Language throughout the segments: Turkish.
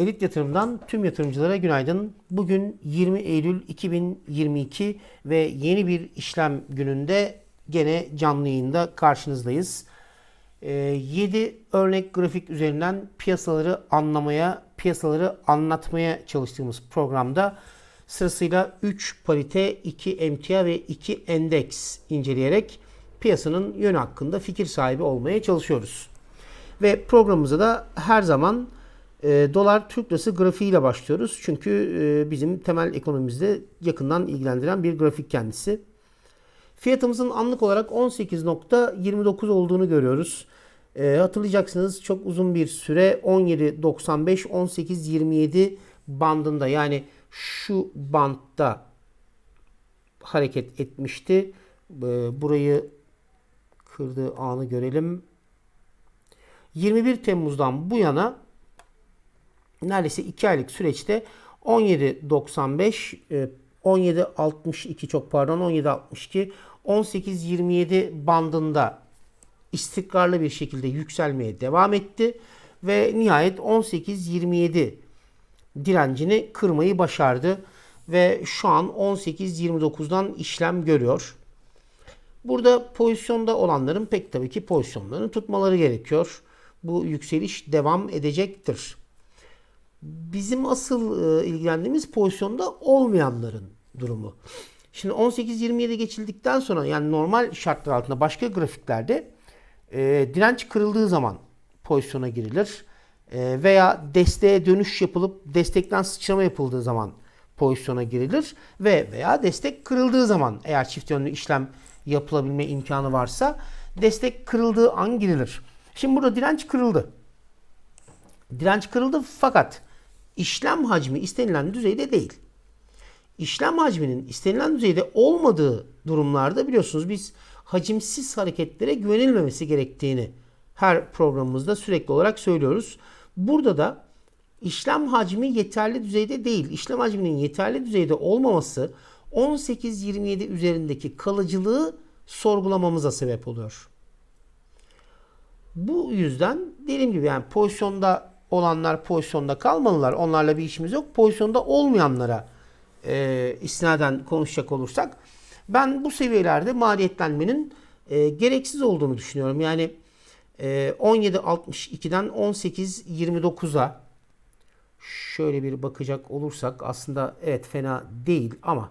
Elit Yatırım'dan tüm yatırımcılara günaydın. Bugün 20 Eylül 2022 ve yeni bir işlem gününde gene canlı yayında karşınızdayız. 7 örnek grafik üzerinden piyasaları anlamaya, piyasaları anlatmaya çalıştığımız programda sırasıyla 3 parite, 2 emtia ve 2 endeks inceleyerek piyasanın yönü hakkında fikir sahibi olmaya çalışıyoruz. Ve programımıza da her zaman e, dolar Türk lirası grafiğiyle başlıyoruz. Çünkü e, bizim temel ekonomimizde yakından ilgilendiren bir grafik kendisi. Fiyatımızın anlık olarak 18.29 olduğunu görüyoruz. E, hatırlayacaksınız çok uzun bir süre 17.95 18.27 bandında yani şu bantta hareket etmişti. E, burayı kırdığı anı görelim. 21 Temmuz'dan bu yana neredeyse 2 aylık süreçte 17.95 17.62 çok pardon 17.62 18.27 bandında istikrarlı bir şekilde yükselmeye devam etti ve nihayet 18.27 direncini kırmayı başardı ve şu an 18.29'dan işlem görüyor. Burada pozisyonda olanların pek tabii ki pozisyonlarını tutmaları gerekiyor. Bu yükseliş devam edecektir. Bizim asıl e, ilgilendiğimiz pozisyonda olmayanların durumu. Şimdi 18-27 geçildikten sonra yani normal şartlar altında başka grafiklerde e, direnç kırıldığı zaman pozisyona girilir. E, veya desteğe dönüş yapılıp destekten sıçrama yapıldığı zaman pozisyona girilir. Ve veya destek kırıldığı zaman eğer çift yönlü işlem yapılabilme imkanı varsa destek kırıldığı an girilir. Şimdi burada direnç kırıldı. Direnç kırıldı fakat işlem hacmi istenilen düzeyde değil. İşlem hacminin istenilen düzeyde olmadığı durumlarda biliyorsunuz biz hacimsiz hareketlere güvenilmemesi gerektiğini her programımızda sürekli olarak söylüyoruz. Burada da işlem hacmi yeterli düzeyde değil. İşlem hacminin yeterli düzeyde olmaması 18-27 üzerindeki kalıcılığı sorgulamamıza sebep oluyor. Bu yüzden dediğim gibi yani pozisyonda olanlar pozisyonda kalmalılar. Onlarla bir işimiz yok. Pozisyonda olmayanlara e, istinaden konuşacak olursak ben bu seviyelerde maliyetlenmenin e, gereksiz olduğunu düşünüyorum. Yani e, 17.62'den 18.29'a şöyle bir bakacak olursak aslında evet fena değil ama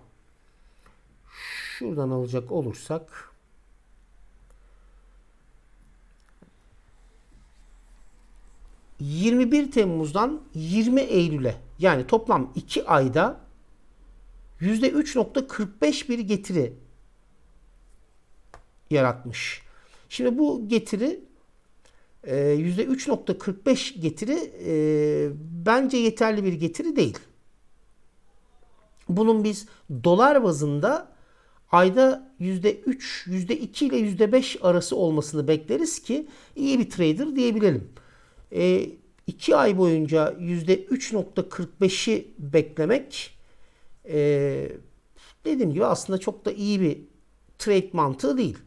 şuradan alacak olursak 21 Temmuz'dan 20 Eylül'e yani toplam 2 ayda %3.45 bir getiri yaratmış. Şimdi bu getiri %3.45 e, getiri e, bence yeterli bir getiri değil. Bunun biz dolar bazında ayda %3, %2 ile %5 arası olmasını bekleriz ki iyi bir trader diyebilelim. 2 e, ay boyunca %3.45'i beklemek e, dediğim gibi aslında çok da iyi bir trade mantığı değil.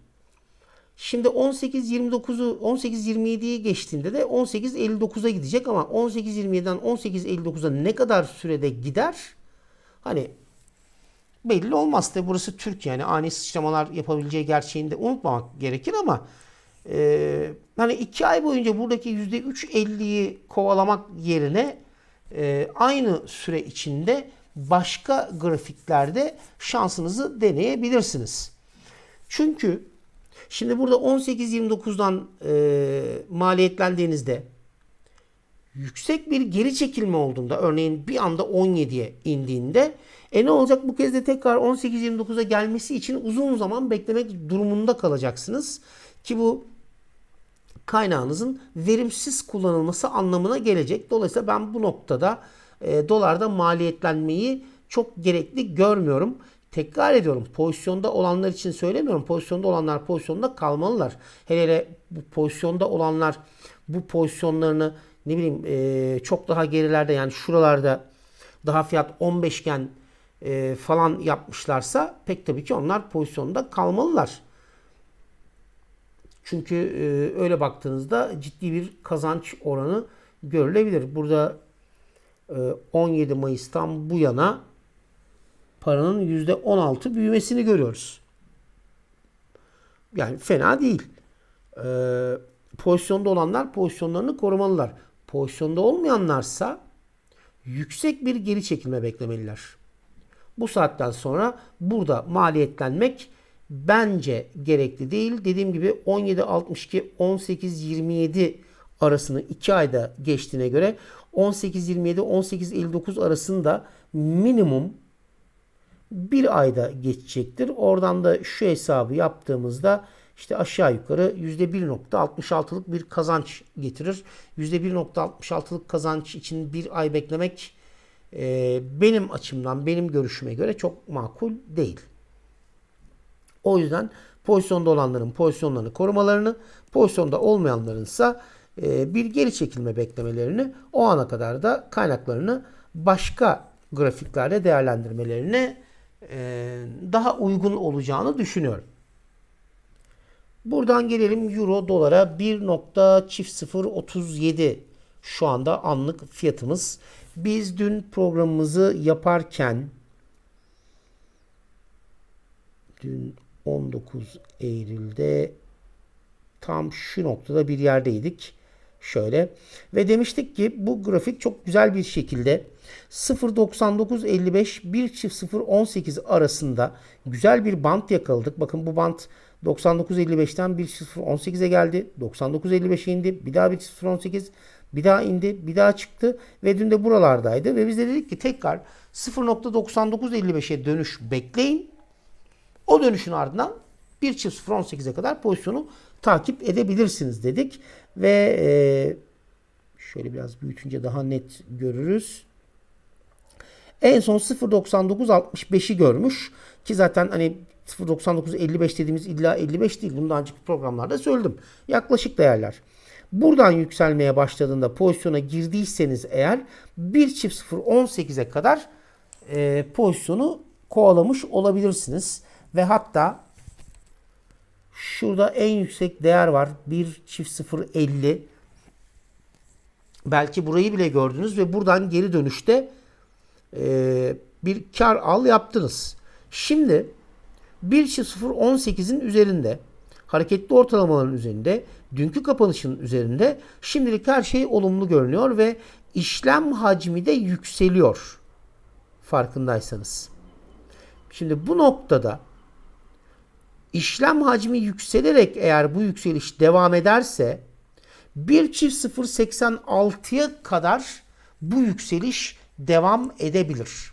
Şimdi 18.29'u 18.27'yi geçtiğinde de 18.59'a gidecek ama 18.27'den 18.59'a ne kadar sürede gider? Hani belli olmaz. Tabi burası Türkiye yani ani sıçramalar yapabileceği gerçeğini de unutmamak gerekir ama e, hani iki ay boyunca buradaki %3.50'yi kovalamak yerine e, aynı süre içinde başka grafiklerde şansınızı deneyebilirsiniz. Çünkü şimdi burada 18.29'dan e, maliyetlendiğinizde yüksek bir geri çekilme olduğunda örneğin bir anda 17'ye indiğinde e ne olacak bu kez de tekrar 18.29'a gelmesi için uzun zaman beklemek durumunda kalacaksınız. Ki bu kaynağınızın verimsiz kullanılması anlamına gelecek. Dolayısıyla ben bu noktada e, dolarda maliyetlenmeyi çok gerekli görmüyorum. Tekrar ediyorum pozisyonda olanlar için söylemiyorum. Pozisyonda olanlar pozisyonda kalmalılar. Hele hele bu pozisyonda olanlar bu pozisyonlarını ne bileyim e, çok daha gerilerde yani şuralarda daha fiyat 15 iken e, falan yapmışlarsa pek tabii ki onlar pozisyonda kalmalılar. Çünkü e, öyle baktığınızda ciddi bir kazanç oranı görülebilir. Burada e, 17 Mayıs'tan bu yana paranın %16 büyümesini görüyoruz. Yani fena değil. Ee, pozisyonda olanlar pozisyonlarını korumalılar. Pozisyonda olmayanlarsa yüksek bir geri çekilme beklemeliler. Bu saatten sonra burada maliyetlenmek bence gerekli değil. Dediğim gibi 17.62 18.27 arasını 2 ayda geçtiğine göre 18.27 18.59 arasında minimum bir ayda geçecektir. Oradan da şu hesabı yaptığımızda işte aşağı yukarı %1.66'lık bir kazanç getirir. %1.66'lık kazanç için bir ay beklemek e, benim açımdan, benim görüşüme göre çok makul değil. O yüzden pozisyonda olanların pozisyonlarını korumalarını, pozisyonda olmayanların ise bir geri çekilme beklemelerini, o ana kadar da kaynaklarını başka grafiklerle değerlendirmelerini e, daha uygun olacağını düşünüyorum. Buradan gelelim Euro dolara 1.037 şu anda anlık fiyatımız. Biz dün programımızı yaparken dün 19 Eylül'de tam şu noktada bir yerdeydik. Şöyle ve demiştik ki bu grafik çok güzel bir şekilde 0.9955 1.018 arasında güzel bir bant yakaladık. Bakın bu bant 99.55'ten 1.018'e geldi. 99.55'e indi. Bir daha 1.018 bir daha indi. Bir daha çıktı. Ve dün de buralardaydı. Ve biz de dedik ki tekrar 0.9955'e dönüş bekleyin. O dönüşün ardından 1.018'e kadar pozisyonu takip edebilirsiniz dedik. Ve e, şöyle biraz büyütünce daha net görürüz. En son 0.99.65'i görmüş. Ki zaten hani 0.99.55 dediğimiz illa 55 değil. Bunu daha önceki programlarda söyledim. Yaklaşık değerler. Buradan yükselmeye başladığında pozisyona girdiyseniz eğer 1.018'e kadar e, pozisyonu kovalamış olabilirsiniz. Ve hatta şurada en yüksek değer var. 1.050 Belki burayı bile gördünüz ve buradan geri dönüşte e, bir kar al yaptınız. Şimdi 1.018'in üzerinde hareketli ortalamaların üzerinde dünkü kapanışın üzerinde şimdilik her şey olumlu görünüyor ve işlem hacmi de yükseliyor farkındaysanız. Şimdi bu noktada işlem hacmi yükselerek eğer bu yükseliş devam ederse 1.086'ya kadar bu yükseliş devam edebilir.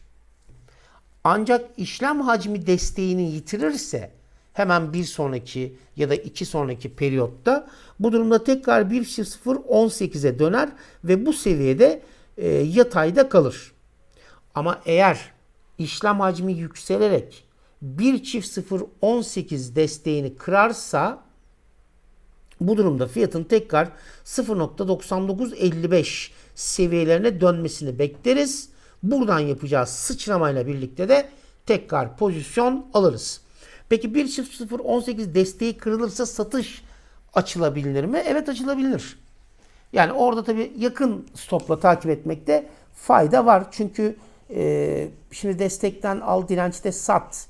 Ancak işlem hacmi desteğini yitirirse hemen bir sonraki ya da iki sonraki periyotta bu durumda tekrar 1.018'e döner ve bu seviyede e, yatayda kalır. Ama eğer işlem hacmi yükselerek 1.018 desteğini kırarsa bu durumda fiyatın tekrar 0.9955 seviyelerine dönmesini bekleriz. Buradan yapacağız sıçramayla birlikte de tekrar pozisyon alırız. Peki 1.018 desteği kırılırsa satış açılabilir mi? Evet açılabilir. Yani orada tabii yakın stopla takip etmekte fayda var. Çünkü e, şimdi destekten al dirençte sat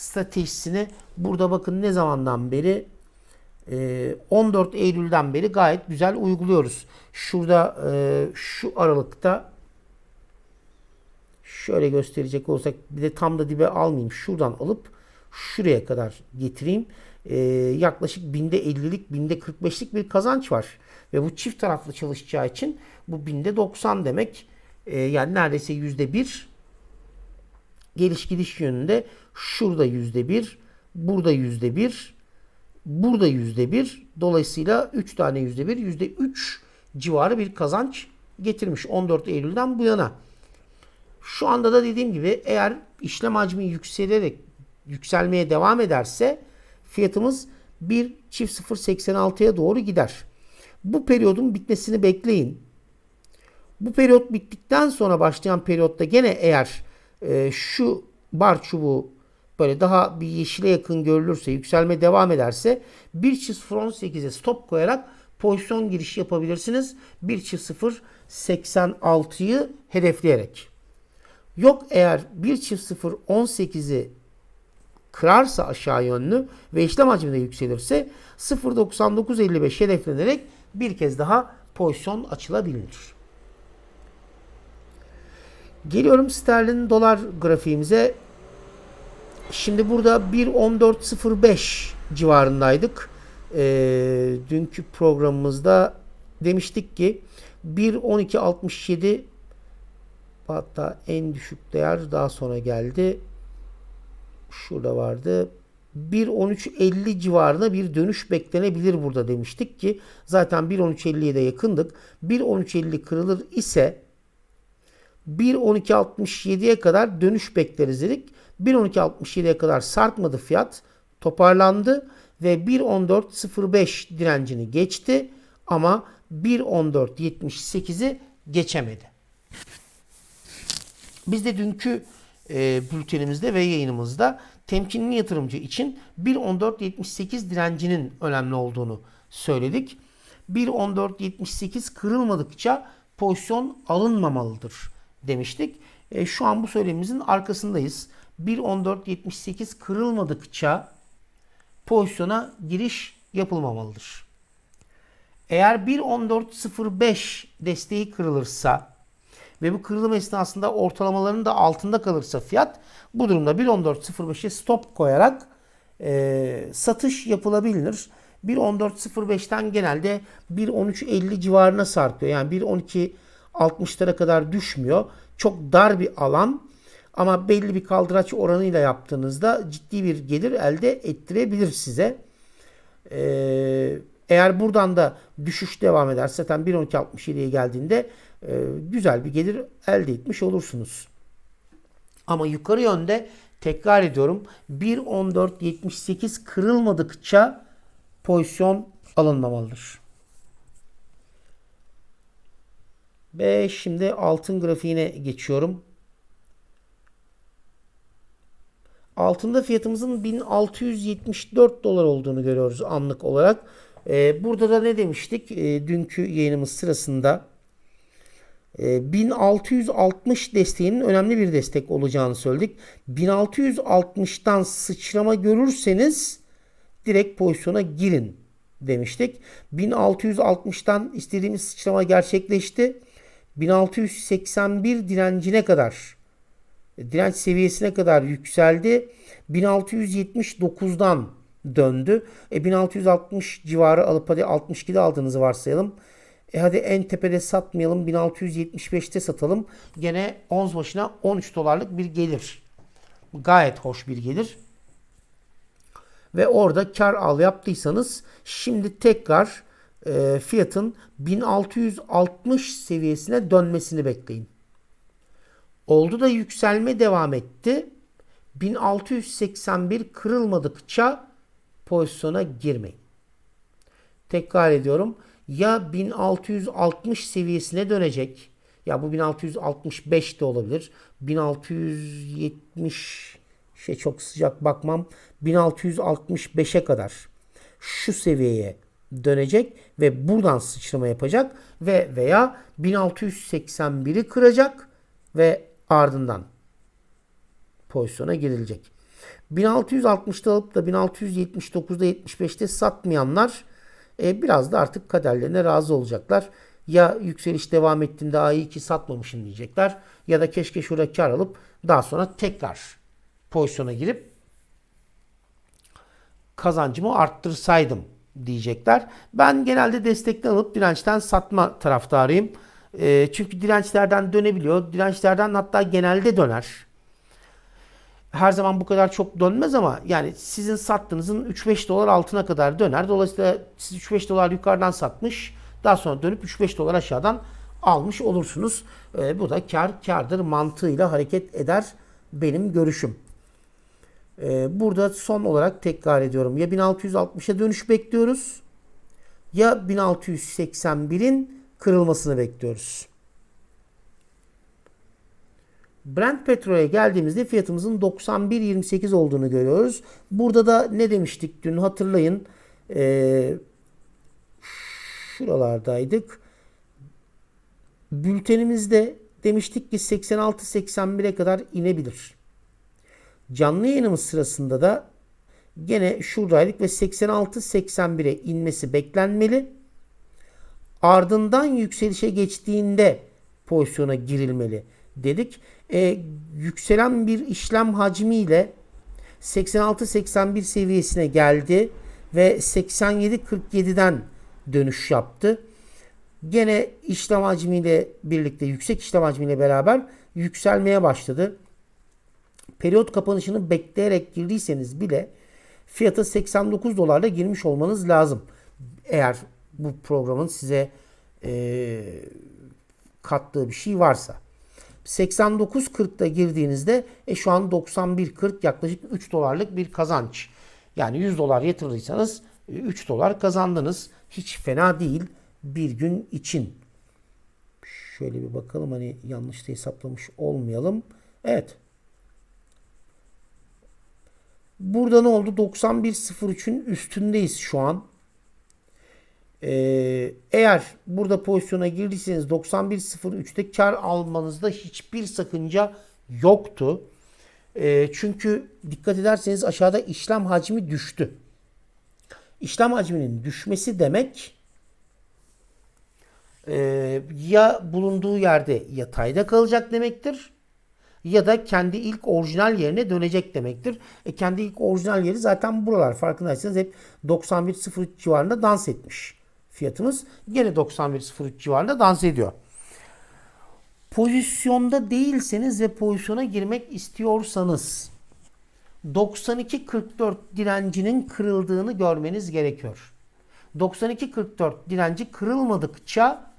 stratejisini burada bakın ne zamandan beri 14 Eylül'den beri gayet güzel uyguluyoruz. Şurada şu aralıkta şöyle gösterecek olsak bir de tam da dibe almayayım. Şuradan alıp şuraya kadar getireyim. yaklaşık binde 50'lik binde 45'lik bir kazanç var. Ve bu çift taraflı çalışacağı için bu binde 90 demek. yani neredeyse yüzde bir geliş gidiş yönünde şurada yüzde bir burada yüzde bir Burada yüzde bir. Dolayısıyla 3 tane yüzde bir, yüzde 3 civarı bir kazanç getirmiş 14 Eylül'den bu yana. Şu anda da dediğim gibi eğer işlem hacmi yükselerek yükselmeye devam ederse fiyatımız 1 çift 0.86'ya doğru gider. Bu periyodun bitmesini bekleyin. Bu periyot bittikten sonra başlayan periyotta gene eğer e, şu bar çubuğu böyle daha bir yeşile yakın görülürse, yükselme devam ederse 1.08'e stop koyarak pozisyon girişi yapabilirsiniz. 1.0 1.86'yı hedefleyerek. Yok eğer 1 çift 0 18'i kırarsa aşağı yönlü ve işlem hacmi de yükselirse 0.9955 hedeflenerek bir kez daha pozisyon açılabilir. Geliyorum sterlin dolar grafiğimize. Şimdi burada 1.14.05 civarındaydık. Ee, dünkü programımızda demiştik ki 1.12.67 hatta en düşük değer daha sonra geldi. Şurada vardı. 1.13.50 civarında bir dönüş beklenebilir burada demiştik ki zaten 1.13.50'ye de yakındık. 1.13.50 kırılır ise 1.12.67'ye kadar dönüş bekleriz dedik. 1.12.67'ye kadar sarkmadı fiyat. Toparlandı ve 1.14.05 direncini geçti ama 1.14.78'i geçemedi. Biz de dünkü e, bültenimizde ve yayınımızda temkinli yatırımcı için 1.14.78 direncinin önemli olduğunu söyledik. 1.14.78 kırılmadıkça pozisyon alınmamalıdır demiştik. E, şu an bu söylemimizin arkasındayız. 1.14.78 kırılmadıkça pozisyona giriş yapılmamalıdır. Eğer 1.14.05 desteği kırılırsa ve bu kırılım esnasında ortalamaların da altında kalırsa fiyat bu durumda 1.14.05'e stop koyarak e, satış yapılabilir. 1.14.05'ten genelde 1.13.50 civarına sarkıyor. Yani 1.12.60'lara kadar düşmüyor. Çok dar bir alan ama belli bir kaldıraç oranıyla yaptığınızda ciddi bir gelir elde ettirebilir size. Ee, eğer buradan da düşüş devam ederse zaten 1.12.67'ye geldiğinde e, güzel bir gelir elde etmiş olursunuz. Ama yukarı yönde tekrar ediyorum 1.14.78 kırılmadıkça pozisyon alınmamalıdır. Ve şimdi altın grafiğine geçiyorum. Altında fiyatımızın 1674 dolar olduğunu görüyoruz anlık olarak. Ee, burada da ne demiştik? Ee, dünkü yayınımız sırasında 1660 e, desteğinin önemli bir destek olacağını söyledik. 1660'tan sıçrama görürseniz direkt pozisyona girin demiştik. 1660'tan istediğimiz sıçrama gerçekleşti. 1681 direncine kadar direnç seviyesine kadar yükseldi. 1679'dan döndü. E 1660 civarı alıp hadi 62'de aldığınızı varsayalım. E hadi en tepede satmayalım. 1675'te satalım. Gene ons başına 13 dolarlık bir gelir. Gayet hoş bir gelir. Ve orada kar al yaptıysanız şimdi tekrar e, fiyatın 1660 seviyesine dönmesini bekleyin. Oldu da yükselme devam etti. 1681 kırılmadıkça pozisyona girmeyin. Tekrar ediyorum. Ya 1660 seviyesine dönecek. Ya bu 1665 de olabilir. 1670 şey çok sıcak bakmam. 1665'e kadar şu seviyeye dönecek ve buradan sıçrama yapacak ve veya 1681'i kıracak ve ardından pozisyona girilecek. 1660'da alıp da 1679'da 75'te satmayanlar e, biraz da artık kaderlerine razı olacaklar. Ya yükseliş devam ettiğinde daha iyi ki satmamışım diyecekler. Ya da keşke şurada kar alıp daha sonra tekrar pozisyona girip kazancımı arttırsaydım diyecekler. Ben genelde destekten alıp dirençten satma taraftarıyım. E, çünkü dirençlerden dönebiliyor. Dirençlerden hatta genelde döner. Her zaman bu kadar çok dönmez ama yani sizin sattığınızın 3-5 dolar altına kadar döner. Dolayısıyla siz 3-5 dolar yukarıdan satmış. Daha sonra dönüp 3-5 dolar aşağıdan almış olursunuz. E, bu da kar kardır mantığıyla hareket eder benim görüşüm. E, burada son olarak tekrar ediyorum. Ya 1660'a dönüş bekliyoruz ya 1681'in kırılmasını bekliyoruz. Brent petrole geldiğimizde fiyatımızın 91.28 olduğunu görüyoruz. Burada da ne demiştik dün hatırlayın. Ee, şuralardaydık. bültenimizde demiştik ki 86-81'e kadar inebilir. Canlı yayınımız sırasında da gene şuradaydık ve 86-81'e inmesi beklenmeli. Ardından yükselişe geçtiğinde pozisyona girilmeli dedik. E, yükselen bir işlem hacmiyle 86-81 seviyesine geldi ve 87-47'den dönüş yaptı. Gene işlem hacmiyle birlikte yüksek işlem hacmiyle beraber yükselmeye başladı. Periyot kapanışını bekleyerek girdiyseniz bile fiyata 89 dolarla girmiş olmanız lazım. Eğer bu programın size e, kattığı bir şey varsa. 89.40'da girdiğinizde e, şu an 91.40 yaklaşık 3 dolarlık bir kazanç. Yani 100 dolar yatırdıysanız 3 dolar kazandınız. Hiç fena değil bir gün için. Şöyle bir bakalım hani yanlış da hesaplamış olmayalım. Evet. Burada ne oldu? 91.03'ün üstündeyiz şu an. Ee, eğer burada pozisyona girdiyseniz 91.03'te kar almanızda hiçbir sakınca yoktu. Ee, çünkü dikkat ederseniz aşağıda işlem hacmi düştü. İşlem hacminin düşmesi demek e, ya bulunduğu yerde yatayda kalacak demektir ya da kendi ilk orijinal yerine dönecek demektir. E, kendi ilk orijinal yeri zaten buralar. Farkındaysanız hep 91.03 civarında dans etmiş fiyatımız. Gene 91.03 civarında dans ediyor. Pozisyonda değilseniz ve pozisyona girmek istiyorsanız 92.44 direncinin kırıldığını görmeniz gerekiyor. 92.44 direnci kırılmadıkça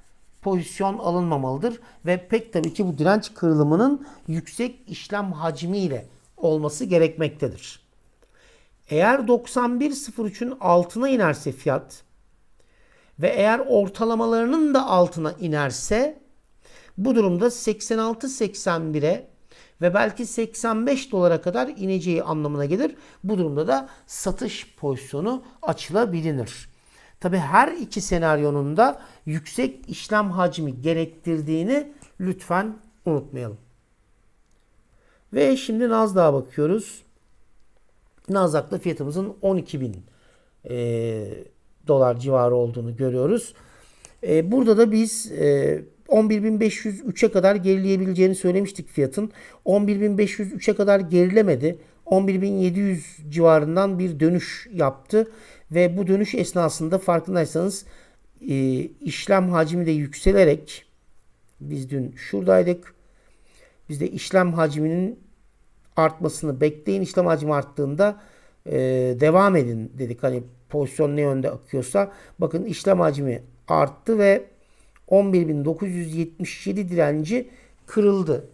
pozisyon alınmamalıdır ve pek tabii ki bu direnç kırılımının yüksek işlem hacmiyle olması gerekmektedir. Eğer 91.03'ün altına inerse fiyat ve eğer ortalamalarının da altına inerse bu durumda 86-81'e ve belki 85 dolara kadar ineceği anlamına gelir. Bu durumda da satış pozisyonu açılabilir. Tabi her iki senaryonun da yüksek işlem hacmi gerektirdiğini lütfen unutmayalım. Ve şimdi Nasdaq'a bakıyoruz. Nasdaq'ta fiyatımızın 12 bin e, dolar civarı olduğunu görüyoruz. E, burada da biz e, 11.503'e kadar gerileyebileceğini söylemiştik fiyatın. 11.503'e kadar gerilemedi. 11.700 civarından bir dönüş yaptı ve bu dönüş esnasında farkındaysanız e, işlem hacmi de yükselerek biz dün şuradaydık. Biz de işlem hacminin artmasını bekleyin. İşlem hacmi arttığında e, devam edin dedik. Hani pozisyon ne yönde akıyorsa. Bakın işlem hacmi arttı ve 11.977 direnci kırıldı.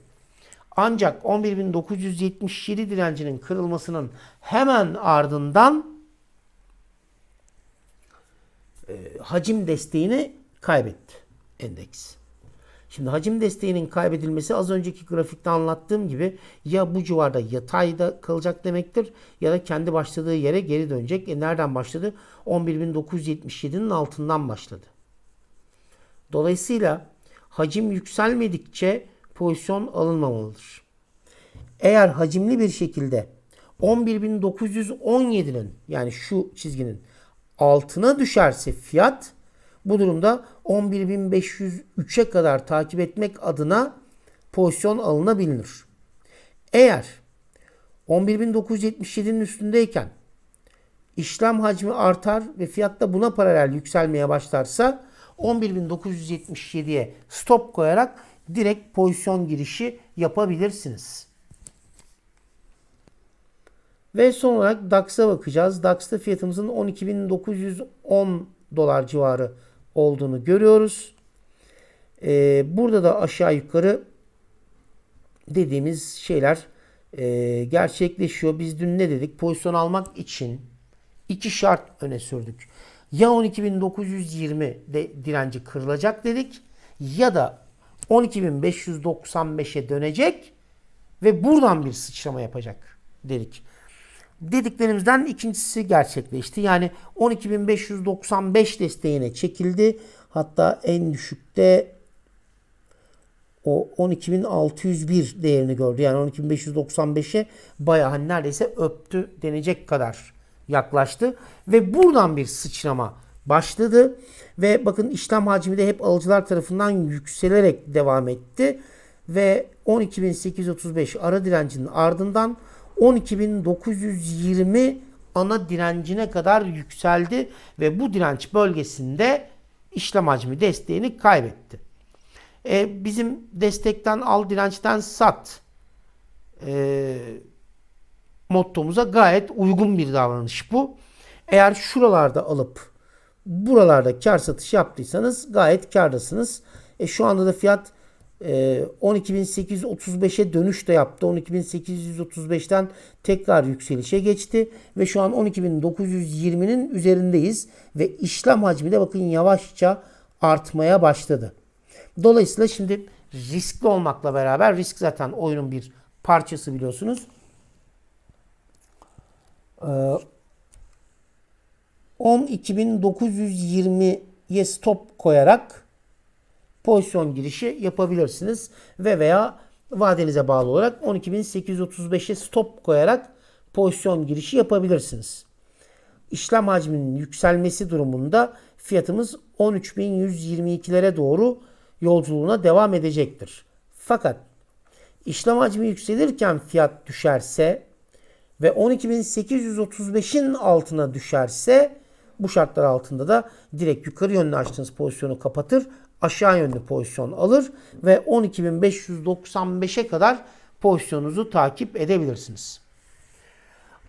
Ancak 11.977 direncinin kırılmasının hemen ardından e, hacim desteğini kaybetti endeks. Şimdi hacim desteğinin kaybedilmesi az önceki grafikte anlattığım gibi ya bu civarda yatayda kalacak demektir ya da kendi başladığı yere geri dönecek. E nereden başladı? 11.977'nin altından başladı. Dolayısıyla hacim yükselmedikçe pozisyon alınmamalıdır. Eğer hacimli bir şekilde 11.917'nin yani şu çizginin altına düşerse fiyat bu durumda 11.503'e kadar takip etmek adına pozisyon alınabilir. Eğer 11.977'nin üstündeyken işlem hacmi artar ve fiyat da buna paralel yükselmeye başlarsa 11.977'ye stop koyarak direkt pozisyon girişi yapabilirsiniz. Ve son olarak DAX'a bakacağız. DAX'ta fiyatımızın 12.910 dolar civarı olduğunu görüyoruz. Ee, burada da aşağı yukarı dediğimiz şeyler e, gerçekleşiyor. Biz dün ne dedik? Pozisyon almak için iki şart öne sürdük. Ya 12.920 de direnci kırılacak dedik ya da 12.595'e dönecek ve buradan bir sıçrama yapacak dedik dediklerimizden ikincisi gerçekleşti. Yani 12.595 desteğine çekildi. Hatta en düşükte o 12.601 değerini gördü. Yani 12.595'e bayağı hani neredeyse öptü denecek kadar yaklaştı. Ve buradan bir sıçrama başladı. Ve bakın işlem hacmi de hep alıcılar tarafından yükselerek devam etti. Ve 12.835 ara direncinin ardından 12.920 ana direncine kadar yükseldi ve bu direnç bölgesinde işlem hacmi desteğini kaybetti. E, bizim destekten al dirençten sat e, mottomuza gayet uygun bir davranış bu. Eğer şuralarda alıp buralarda kar satış yaptıysanız gayet kardasınız. E, şu anda da fiyat 12.835'e dönüş de yaptı. 12.835'ten tekrar yükselişe geçti ve şu an 12.920'nin üzerindeyiz ve işlem hacmi de bakın yavaşça artmaya başladı. Dolayısıyla şimdi riskli olmakla beraber risk zaten oyunun bir parçası biliyorsunuz. Ee, 12.920'ye stop koyarak pozisyon girişi yapabilirsiniz ve veya vadenize bağlı olarak 12.835'e stop koyarak pozisyon girişi yapabilirsiniz. İşlem hacminin yükselmesi durumunda fiyatımız 13.122'lere doğru yolculuğuna devam edecektir. Fakat işlem hacmi yükselirken fiyat düşerse ve 12.835'in altına düşerse bu şartlar altında da direkt yukarı yönlü açtığınız pozisyonu kapatır, aşağı yönlü pozisyon alır ve 12.595'e kadar pozisyonunuzu takip edebilirsiniz.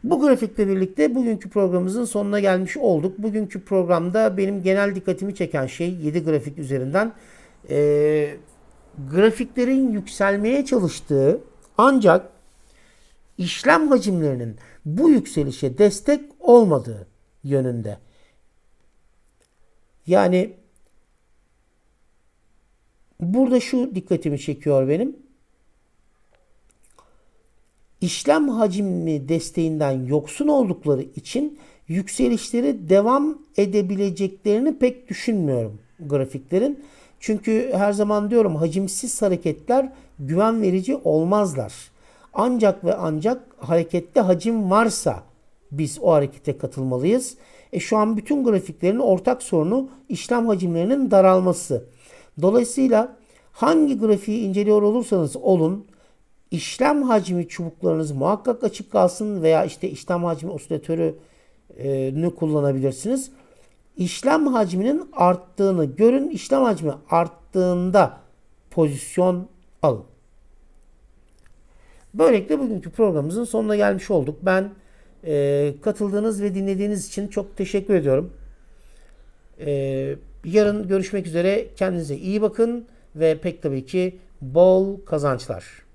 Bu grafikle birlikte bugünkü programımızın sonuna gelmiş olduk. Bugünkü programda benim genel dikkatimi çeken şey 7 grafik üzerinden e, grafiklerin yükselmeye çalıştığı ancak işlem hacimlerinin bu yükselişe destek olmadığı yönünde. Yani burada şu dikkatimi çekiyor benim. İşlem hacmi desteğinden yoksun oldukları için yükselişleri devam edebileceklerini pek düşünmüyorum grafiklerin. Çünkü her zaman diyorum hacimsiz hareketler güven verici olmazlar. Ancak ve ancak harekette hacim varsa biz o harekete katılmalıyız. E şu an bütün grafiklerin ortak sorunu işlem hacimlerinin daralması. Dolayısıyla hangi grafiği inceliyor olursanız olun işlem hacmi çubuklarınız muhakkak açık kalsın veya işte işlem hacmi osilatörünü kullanabilirsiniz. İşlem hacminin arttığını görün. İşlem hacmi arttığında pozisyon alın. Böylelikle bugünkü programımızın sonuna gelmiş olduk. Ben e, katıldığınız ve dinlediğiniz için çok teşekkür ediyorum. E, yarın görüşmek üzere. Kendinize iyi bakın ve pek tabii ki bol kazançlar.